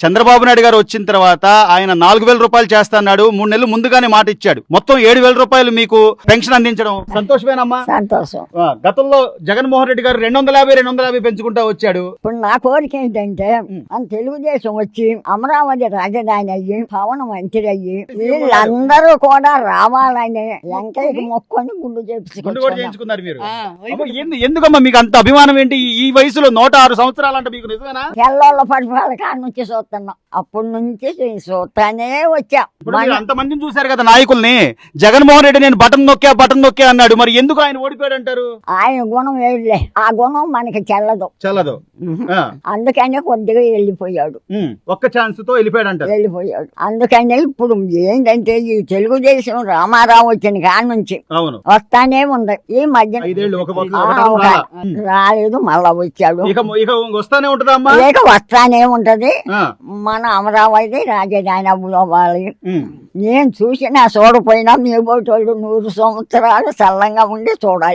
చంద్రబాబు నాయుడు గారు వచ్చిన తర్వాత ఆయన నాలుగు వేల రూపాయలు చేస్తాడు మూడు నెలలు ముందుగానే మాట ఇచ్చాడు. మొత్తం ఏడు వేల రూపాయలు మీకు పెన్షన్ అందించడం సంతోషమేనమ్మా? సంతోషం. గతంలో జగన్మోహన్ రెడ్డి గారు రెండు వందల యాభై రెండు వందల యాభై పెంచుకుంటా వచ్చాడు. ఇప్పుడు నా కోరిక ఏంటంటే మన తెలుగుదేశం వచ్చి అమరావతి రాజధాని అయ్యి పవన్ మంత్రి అయ్యి వీళ్ళందరూ కూడా రావాలని వెంకయ్యకి మొక్కొని గుండు చేయించుకున్నారు మీరు. ఎందుకమ్మా మీకు అంత అభిమానం ఏంటి? ఈ- వయసులో నూట ఆరు సంవత్సరాలు అంటే మీకు నిజమేనా? కాడ నుంచి చూస్తున్నాం అప్పటి నుంచి చూస్తానే వచ్చా. అంతమందిని చూశారు కదా నాయకుల్ని? జగన్మోహన్ రెడ్డి నేను బటన్ నొక్కా బటన్ నొక్కా అన్నాడు. మరి ఎందుకు ఆయన ఓడిపోయాడు అంటారు ఆయన గుణం వేయలే ఆ గుణం మనకి చెల్లదు. చల్లదు. అందుకనే కొద్దిగా వెళ్ళిపోయాడు. ఒక్క ఛాన్స్తో వెళ్ళిపోయాడు. అంటారు వెళ్ళిపోయాడు అందుకనే ఇప్పుడు ఏంటంటే ఈ తెలుగుదేశం రామారావు వచ్చిన కాడ నుంచి వస్తానే ఉంది. ఈ మధ్య. రాలేదు మళ్ళా వచ్చాడు. ఇక వస్తానే ఉంటుందా అమ్మా? లేక వస్తానే ఉంటది. మన అమరావతి రాజధాని అవ్వాలి. నేను చూసినా చూడపోయినా మీ బోటోళ్ళు నూరు సంవత్సరాలు చల్లంగా ఉండి చూడాలి